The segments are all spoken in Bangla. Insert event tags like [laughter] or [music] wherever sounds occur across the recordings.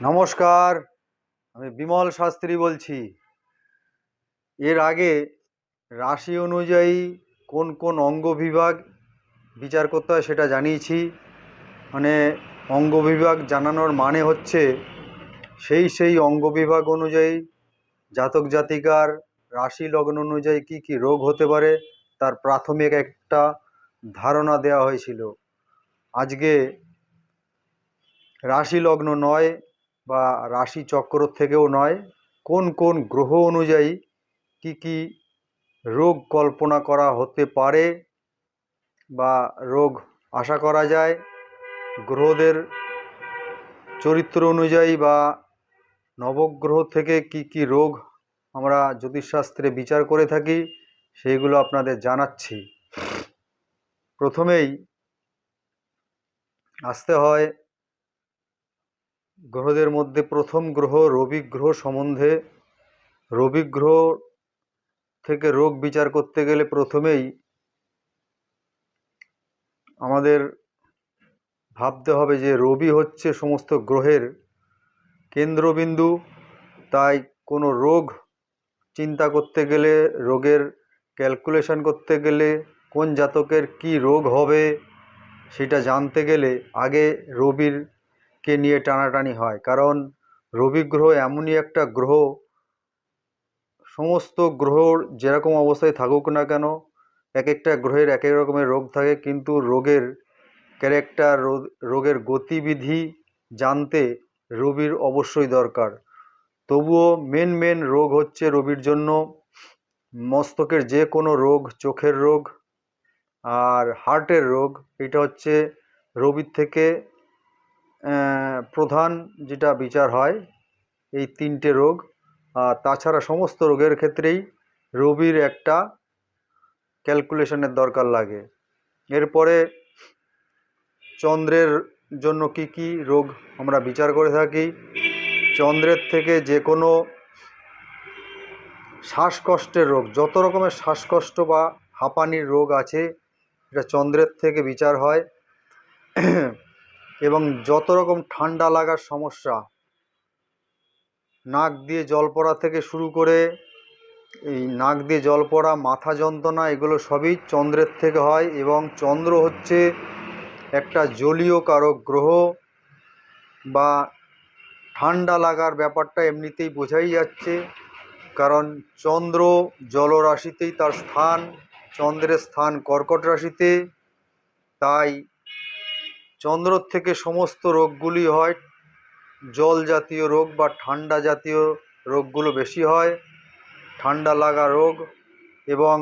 নমস্কার, আমি বিমল শাস্ত্রী বলছি। এর আগে রাশি অনুযায়ী কোন কোন অঙ্গ বিভাগ বিচার করতে হয় সেটা জানিয়েছি। মানে অঙ্গ বিভাগ জানানোর মানে হচ্ছে সেই সেই অঙ্গ বিভাগ অনুযায়ী জাতক জাতিকার রাশি লগ্ন অনুযায়ী কী কী রোগ হতে পারে তার প্রাথমিক একটা ধারণা দেওয়া হয়েছিল। আজকে রাশি লগ্ন নয় বা রাশি চক্র থেকেও নয়, কোন কোন গ্রহ অনুযায়ী কি কি রোগ কল্পনা করা হতে পারে বা রোগ আশা করা যায়, গ্রহদের চরিত্র অনুযায়ী বা নবগ্রহ থেকে কি কি রোগ আমরা জ্যোতিষশাস্ত্রে বিচার করে থাকি সেইগুলো আপনাদের জানাচ্ছি। প্রথমেই আসতে হয় গ্রহদের মধ্যে প্রথম গ্রহ রবি গ্রহ সম্বন্ধে। রবি গ্রহ থেকে রোগ বিচার করতে গেলে প্রথমেই আমাদের ভাবতে হবে যে রবি হচ্ছে সমস্ত গ্রহের কেন্দ্রবিন্দু। তাই কোনো রোগ চিন্তা করতে গেলে, রোগের ক্যালকুলেশন করতে গেলে, কোন জাতকের কি রোগ হবে, সেটা জানতে গেলে আগে রবির কে নিয়ে টানাটানি হয়। কারণ রবি গ্রহ এমনই একটা গ্রহ, সমস্ত গ্রহর যেরকম অবস্থায় থাকুক না কেন এক একটা গ্রহের এক এক রকমের রোগ থাকে, কিন্তু রোগের ক্যারেক্টার রোগের গতিবিধি জানতে রবির অবশ্যই দরকার। তবুও মেন মেন রোগ হচ্ছে রবির জন্য মস্তকের যে কোনো রোগ, চোখের রোগ আর হার্টের রোগ। এটা হচ্ছে রবির থেকে প্রধান যেটা বিচার হয়, এই তিনটে রোগ। আর তাছাড়া সমস্ত রোগের ক্ষেত্রেই রবির একটা ক্যালকুলেশনের দরকার লাগে। এরপরে চন্দ্রের জন্য কি কি রোগ আমরা বিচার করে থাকি? চন্দ্রের থেকে যে কোনো শ্বাসকষ্টের রোগ, যত রকমের শ্বাসকষ্ট বা হাঁপানির রোগ আছে, এটা চন্দ্রের থেকে বিচার হয়। এবং যত রকম ঠান্ডা লাগার সমস্যা, নাক দিয়ে জল পড়া থেকে শুরু করে, এই নাক দিয়ে জল পড়া, মাথা যন্ত্রণা, এগুলো সবই চন্দ্রের থেকে হয় এবং চন্দ্র হচ্ছে একটা জলীয় কারক গ্রহ বা ঠান্ডা লাগার ব্যাপারটা এমনিতেই বোঝাই যাচ্ছে কারণ চন্দ্র জলরাশিতেই তার স্থান, চন্দ্রের স্থান কর্কট রাশিতে, তাই চন্দ্র থেকে সমস্ত রোগগুলি হয়। জল জাতীয় রোগ বা ঠান্ডা জাতীয় রোগগুলো বেশি হয়। ঠান্ডা লাগা রোগ এবং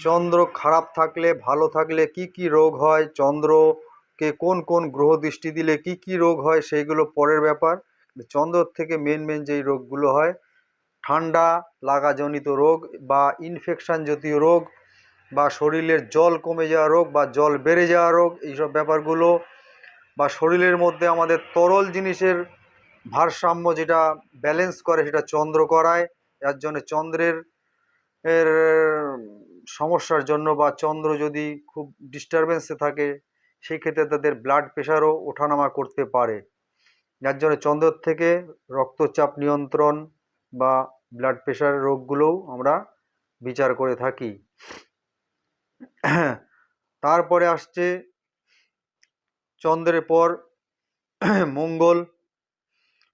চন্দ্র খারাপ থাকলে, ভালো থাকলে কি কি রোগ হয়? চন্দ্রকে কোন কোন গ্রহ দৃষ্টি দিলে কি কি রোগ হয় সেইগুলো পরের ব্যাপার। চন্দ্র থেকে মেন মেন যেই রোগগুলো হয়, ঠান্ডা লাগাজনিত রোগ বা ইনফেকশান জাতীয় রোগ বা শরীরের জল কমে যাওয়া রোগ বা জল বেড়ে যাওয়া রোগ, এইসব ব্যাপারগুলো বা শরীরের মধ্যে আমাদের তরল জিনিসের ভারসাম্য যেটা ব্যালেন্স করে সেটা চন্দ্র করায়, যার জন্য চন্দ্রের এর সমস্যার জন্য বা চন্দ্র যদি খুব ডিস্টারবেন্সে থাকে সেই ক্ষেত্রে তাদের ব্লাড প্রেশারও ওঠানামা করতে পারে। যার জন্য চন্দ্র থেকে রক্তচাপ নিয়ন্ত্রণ বা ব্লাড প্রেশার রোগগুলোও আমরা বিচার করে থাকি। তারপরে আসছে চন্দ্রের পর মঙ্গল।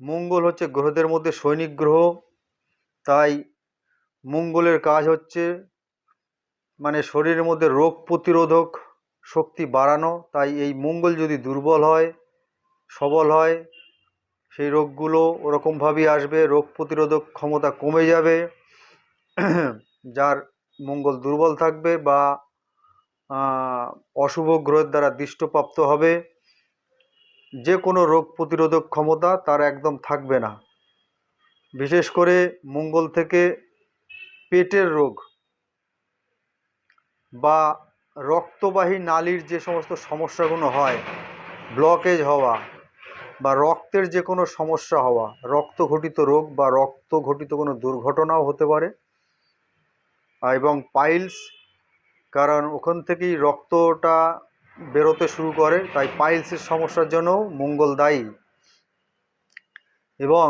মঙ্গল হচ্ছে গ্রহদের মধ্যে সৈনিক গ্রহ। তাই মঙ্গলের কাজ হচ্ছে মানে শরীরের মধ্যে রোগ প্রতিরোধক শক্তি বাড়ানো। তাই এই মঙ্গল যদি দুর্বল হয়, সবল হয়, সেই রোগগুলো ওরকমভাবেই আসবে, রোগ প্রতিরোধক ক্ষমতা কমে যাবে। যার মঙ্গল দুর্বল থাকবে বা অশুভ গ্রহের দ্বারা দৃষ্টপ্রাপ্ত হবে। যে কোনো রোগ প্রতিরোধক ক্ষমতা তার একদম থাকবে না। বিশেষ করে মঙ্গল থেকে পেটের রোগ বা রক্তবাহী নালীর যে সমস্ত সমস্যাগুলো হয় ব্লকেজ হওয়া বা রক্তের যে কোনো সমস্যা হওয়া রক্ত ঘটিত রোগ বা রক্ত ঘটিত কোনো দুর্ঘটনাও হতে পারে। এবং পাইলস কারণ ওখান থেকেই রক্তটা বেরোতে শুরু করে, তাই পাইলসের সমস্যার জন্যও মঙ্গল দায়ী। এবং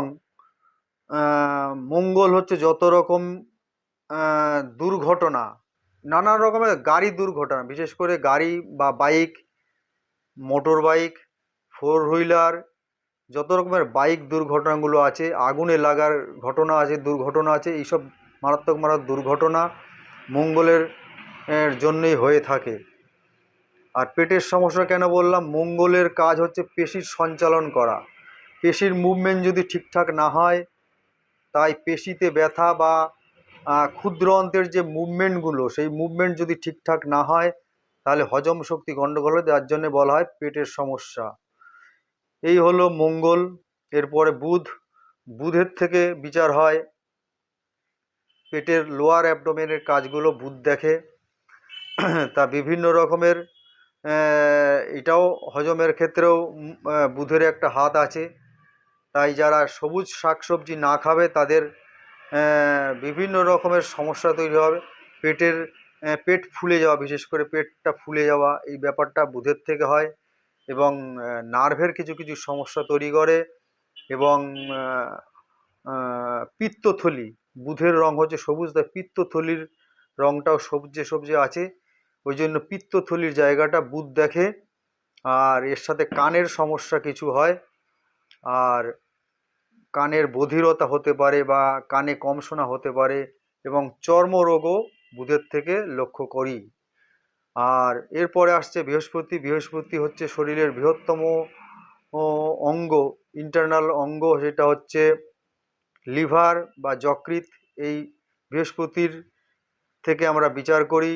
মঙ্গল হচ্ছে যত রকম দুর্ঘটনা নানা রকমের গাড়ি দুর্ঘটনা, বিশেষ করে গাড়ি বা bike, motor bike, four wheeler, যত রকমের বাইক দুর্ঘটনাগুলো আছে, আগুনে লাগার ঘটনা আছে, দুর্ঘটনা আছে, এইসব মারাত্মক মারাত্মক দুর্ঘটনা, মঙ্গলের জন্যই হয়ে থাকে। আর পেটের সমস্যা কেন বললাম? মঙ্গলের কাজ হচ্ছে পেশির সঞ্চালন করা। পেশির মুভমেন্ট যদি ঠিকঠাক না হয়, তাই পেশিতে ব্যথা বা ক্ষুদ্র অন্তের যে মুভমেন্টগুলো সেই মুভমেন্ট যদি ঠিকঠাক না হয়, তাহলে হজম শক্তি গণ্ডগোল হয়, যার জন্য বলা হয় পেটের সমস্যা। এই হলো মঙ্গল, এরপরে বুধ। বুধের থেকে বিচার হয়, পেটের লোয়ার অ্যাবডোমেনের কাজগুলো বুধ দেখে। [clears throat] তা বিভিন্ন রকমের এটাও হজমের ক্ষেত্রেও বুধের একটা হাত আছে। তাই যারা সবুজ শাকসবজি না খাবে, তাদের বিভিন্ন রকমের সমস্যা তৈরি হবে। পেটের পেট ফুলে যাওয়া, বিশেষ করে পেটটা ফুলে যাওয়া, এই ব্যাপারটা বুধের থেকে হয় এবং নার্ভের কিছু কিছু সমস্যা তৈরি করে এবং পিত্তথলি, বুধের রং হচ্ছে সবুজ, তাই পিত্তথলির রংটাও সবজে সবজে আছে। ওই জন্য পিত্তথলির জায়গাটা বুধ দেখে, আর এর সাথে কানের সমস্যা কিছু হয়, আর কানের বধিরতা হতে পারে বা কানে কম শোনা হতে পারে এবং চর্মরোগও বুধের থেকে লক্ষ্য করি। আর এরপরে আসছে বৃহস্পতি বৃহস্পতি হচ্ছে শরীরের বৃহত্তম অঙ্গ ইন্টারনাল অঙ্গ সেটা হচ্ছে লিভার বা যকৃত এই বৃহস্পতির থেকে আমরা বিচার করি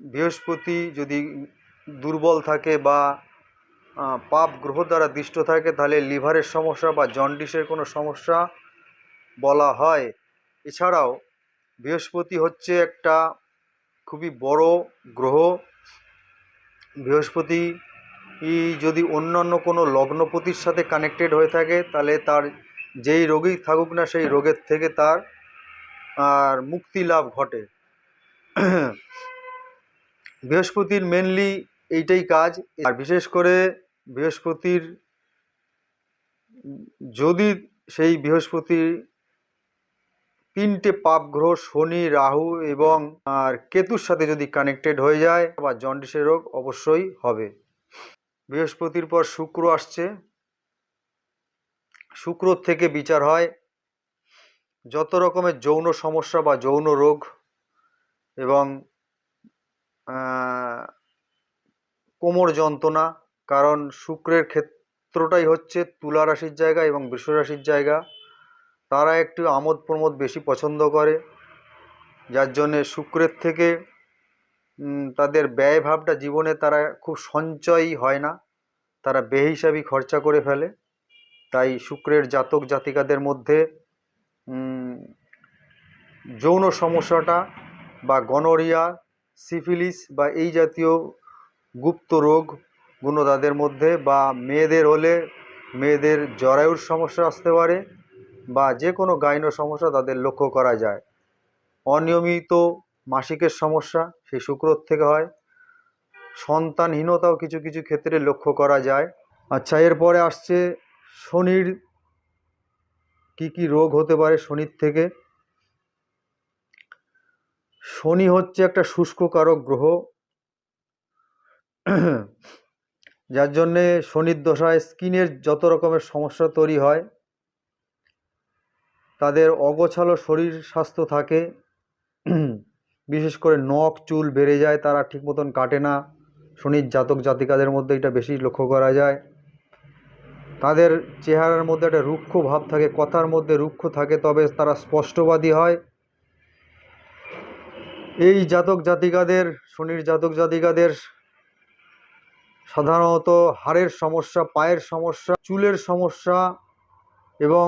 বৃহস্পতি যদি দুর্বল থাকে বা পাপ গ্রহ দ্বারা দৃষ্ট থাকে, তাহলে লিভারের সমস্যা বা জন্ডিসের কোনো সমস্যা বলা হয়। এছাড়াও, বৃহস্পতি হচ্ছে একটা খুবই বড় গ্রহ। বৃহস্পতি যদি অন্যান্য কোনো লগ্নপতির সাথে কানেক্টেড হয়ে থাকে, তাহলে তার যেই রোগী থাকুক না সেই রোগের থেকে তার, আর মুক্তি লাভ ঘটে। বৃহস্পতির মেনলি এইটাই কাজ। আর বিশেষ করে বৃহস্পতির, যদি সেই বৃহস্পতি তিনটে পাপ গ্রহ, শনি, রাহু এবং আর কেতুর সাথে যদি কানেক্টেড হয়ে যায়, বা জন্ডিসের রোগ অবশ্যই হবে। বৃহস্পতির পর শুক্র আসছে। শুক্র থেকে বিচার হয়। যত রকমের যৌন সমস্যা বা যৌন রোগ এবং কোমর যন্ত্রণা, কারণ শুক্রের ক্ষেত্রটাই হচ্ছে তুলা রাশির জায়গা এবং বৃষ রাশির জায়গা। তারা একটু আমোদ প্রমোদ বেশি পছন্দ করে, যার জন্যে শুক্রের থেকে তাদের ব্যয় ভাবটা জীবনে তারা খুব সঞ্চয়ই হয় না। তারা বেহিসাবি খরচা করে ফেলে। তাই শুক্রের জাতক জাতিকাদের মধ্যে যৌন সমস্যাটা বা গনোরিয়া সিফিলিস বা এই জাতীয় গুপ্ত রোগগুলো তাদের মধ্যে বা মেয়েদের হলে মেয়েদের জরায়ুর সমস্যা আসতে পারে বা যে কোনো গাইন সমস্যা তাদের লক্ষ্য করা যায়। অনিয়মিত মাসিকের সমস্যা, সেই শুক্রর থেকে হয়। সন্তানহীনতাও কিছু কিছু ক্ষেত্রে লক্ষ্য করা যায়। আচ্ছা এরপরে আসছে শনির কি কি রোগ হতে পারে শনির থেকে? শনি হচ্ছে একটা শুষ্ককারক গ্রহ। যার জন্যে শনির দশায় স্কিনের যত রকমের সমস্যা তৈরি হয়, তাদের অগোছালো শরীর স্বাস্থ্য থাকে। বিশেষ করে নখ, চুল বেড়ে যায়, তারা ঠিক মতন কাটে না। শনির জাতক জাতিকাদের মধ্যে এটা বেশি লক্ষ্য করা যায়। তাদের চেহারার মধ্যে একটা রুক্ষ ভাব থাকে, কথার মধ্যে রুক্ষ থাকে, তবে তারা স্পষ্টবাদী হয়। এই জাতক জাতিকাদের শনির জাতক জাতিকাদের সাধারণত হাড়ের সমস্যা, পায়ের সমস্যা, চুলের সমস্যা এবং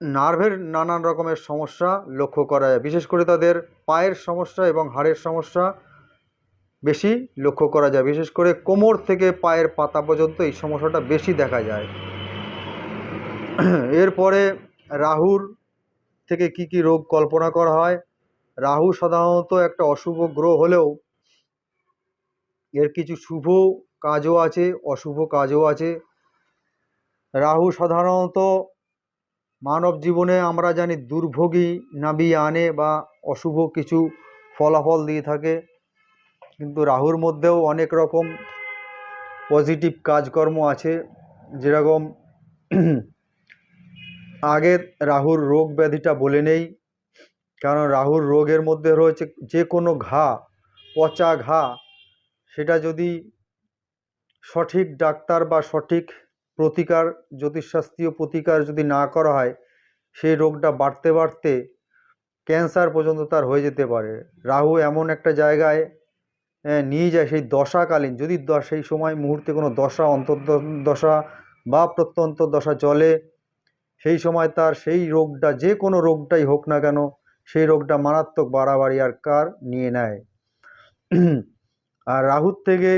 নার্ভের নানান রকমের সমস্যা লক্ষ্য করা যায়। বিশেষ করে তাদের পায়ের সমস্যা এবং হাড়ের সমস্যা বেশি লক্ষ্য করা যায়। বিশেষ করে কোমর থেকে পায়ের পাতা পর্যন্ত এই সমস্যাটা বেশি দেখা যায়। এরপরে রাহুর থেকে কি কি রোগ কল্পনা করা হয়? রাহু সাধারণত একটা অশুভ গ্রহ হলেও এর কিছু শুভ কাজও আছে, অশুভ কাজও আছে। রাহু সাধারণত মানব জীবনে আমরা জানি দুর্ভোগী নামিয়ে আনে বা অশুভ কিছু ফলাফল দিয়ে থাকে। কিন্তু রাহুর মধ্যেও অনেক রকম পজিটিভ কাজকর্ম আছে। যেরকম আগে রাহুর রোগ ব্যাধিটা বলে নেই কারণ রাহুর রোগের মধ্যে রয়েছে যে কোনো ঘা, পচা ঘা, সেটা যদি সঠিক ডাক্তার বা সঠিক প্রতিকার, জ্যোতিষশাস্ত্রীয় প্রতিকার যদি না করা হয়, সেই রোগটা বাড়তে বাড়তে ক্যান্সার পর্যন্ত তার হয়ে যেতে পারে। রাহু এমন একটা জায়গায় নিয়ে যায় সেই দশাকালীন, যদি সেই সময় মুহূর্তে কোনো দশা, অন্তর্দশা বা প্রত্যন্ত দশা চলে, সেই সময় তার সেই রোগটা, যে কোনো রোগটাই হোক না কেন সেই রোগটা মারাত্মক বাড়াবাড়ি আর কার নিয়ে নেয়। আর রাহুর থেকে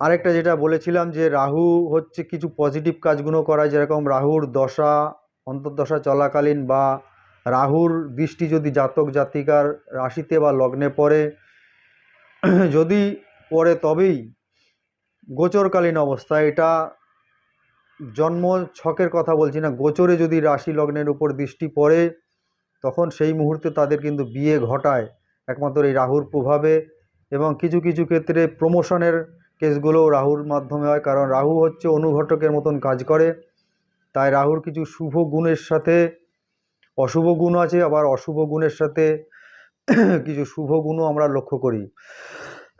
আরেকটা যেটা বলেছিলাম যে রাহু হচ্ছে কিছু পজিটিভ কাজগুলো করায়, যেরকম রাহুর দশা, অন্তর্দশা চলাকালীন বা রাহুর দৃষ্টি যদি জাতক জাতিকার রাশিতে বা লগ্নে পড়ে, যদি পড়ে তবেই গোচরকালীন অবস্থায় এটা জন্ম ছকের কথা বলছি না, গোচরে যদি রাশি লগ্নের উপর দৃষ্টি পড়ে, তখন সেই মুহূর্তে তাদের কিন্তু বিয়ে ঘটায়, একমাত্র এই রাহুর প্রভাবে এবং কিছু কিছু ক্ষেত্রে প্রমোশনের কেসগুলোও রাহুর মাধ্যমে হয়, কারণ রাহু হচ্ছে অনুঘটকের মতন কাজ করে, তাই রাহুর কিছু শুভ গুণের সাথে, অশুভ গুণ আছে, আবার অশুভ গুণের সাথে [coughs] কিছু শুভ গুণও আমরা লক্ষ্য করি।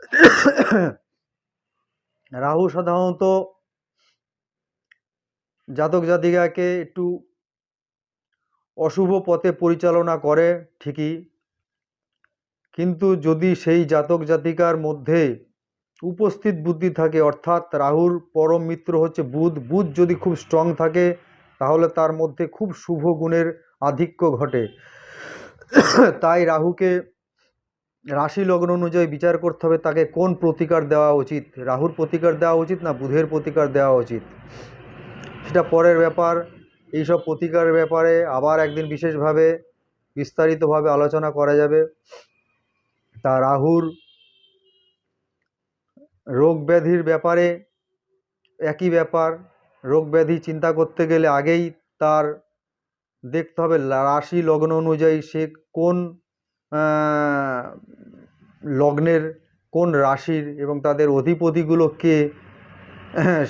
[coughs] রাহু সাধারণত জাতক জাতিকাকে একটু অশুভ পথে পরিচালনা করে, ঠিকই। কিন্তু যদি সেই জাতক জাতিকার মধ্যে উপস্থিত বুদ্ধি থাকে, অর্থাৎ রাহুর পরম মিত্র হচ্ছে বুধ বুধ যদি খুব স্ট্রং থাকে, তাহলে তার মধ্যে খুব শুভ গুণের আধিক্য ঘটে। তাই রাহুকে রাশি লগ্ন অনুযায়ী বিচার করতে হবে, তাকে কোন প্রতিকার দেওয়া উচিত? রাহুর প্রতিকার দেওয়া উচিত না বুধের প্রতিকার দেওয়া উচিত? সেটা পরের ব্যাপার, এইসব প্রতিকারের ব্যাপারে আবার একদিন বিশেষভাবে বিস্তারিতভাবে আলোচনা করা যাবে। তা রাহুর রোগ ব্যাধির ব্যাপারে একই ব্যাপার। রোগ ব্যাধি চিন্তা করতে গেলে আগেই তার দেখতে হবে রাশি লগ্ন অনুযায়ী সে কোন লগ্নের কোন রাশির এবং তাদের অধিপতিগুলো কে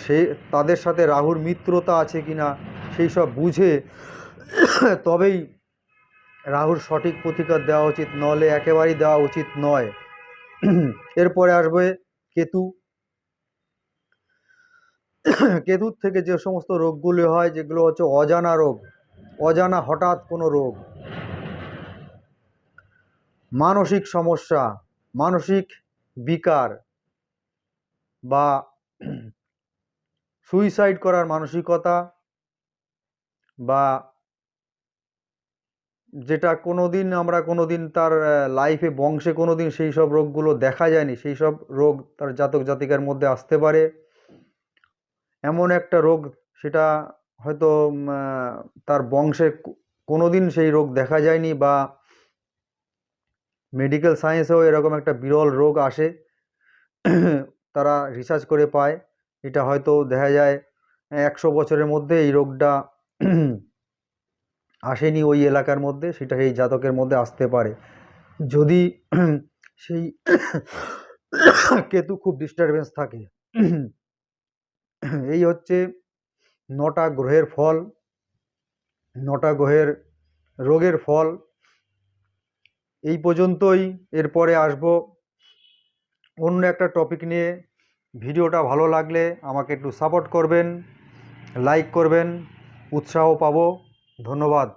সে তাদের সাথে রাহুর মিত্রতা আছে কি না সেই সব বুঝে তবেই রাহুর সঠিক প্রতিকার দেওয়া উচিত, নলে একেবারেই দেওয়া উচিত নয়। এরপরে আসবে কেতু। কেতুর থেকে যে সমস্ত রোগগুলি হয়, যেগুলো হচ্ছে অজানা রোগ, অজানা হঠাৎ কোনো রোগ, মানসিক সমস্যা, মানসিক বিকার বা সুইসাইড করার মানসিকতা বা যেটা কোনো দিন আমরা কোনো দিন তার লাইফে বংশে কোনো দিন সেই সব রোগগুলো দেখা যায়নি, সেই সব রোগ তার জাতক জাতিকার মধ্যে আসতে পারে। এমন একটা রোগ সেটা হয়তো তার বংশে কোনো দিন সেই রোগ দেখা যায়নি বা মেডিকেল সায়েন্সেও এরকম একটা বিরল রোগ আসে, তারা রিসার্চ করে পায়। এটা হয়তো দেখা যায় একশো বছরের মধ্যে এই রোগটা [clears throat] আসেনি ওই এলাকার মধ্যে, সেটা সেই জাতকের মধ্যে আসতে পারে। যদি [clears throat] সেই [clears throat] কেতু খুব ডিস্টারবেন্স থাকে, এই হচ্ছে নটা গ্রহের ফল, নটা গ্রহের রোগের ফল। এই পর্যন্তই, এরপরে আসব অন্য একটা টপিক নিয়ে। ভিডিওটা ভালো লাগলে আমাকে একটু সাপোর্ট করবেন লাইক করবেন উৎসাহ পাবো। ধন্যবাদ।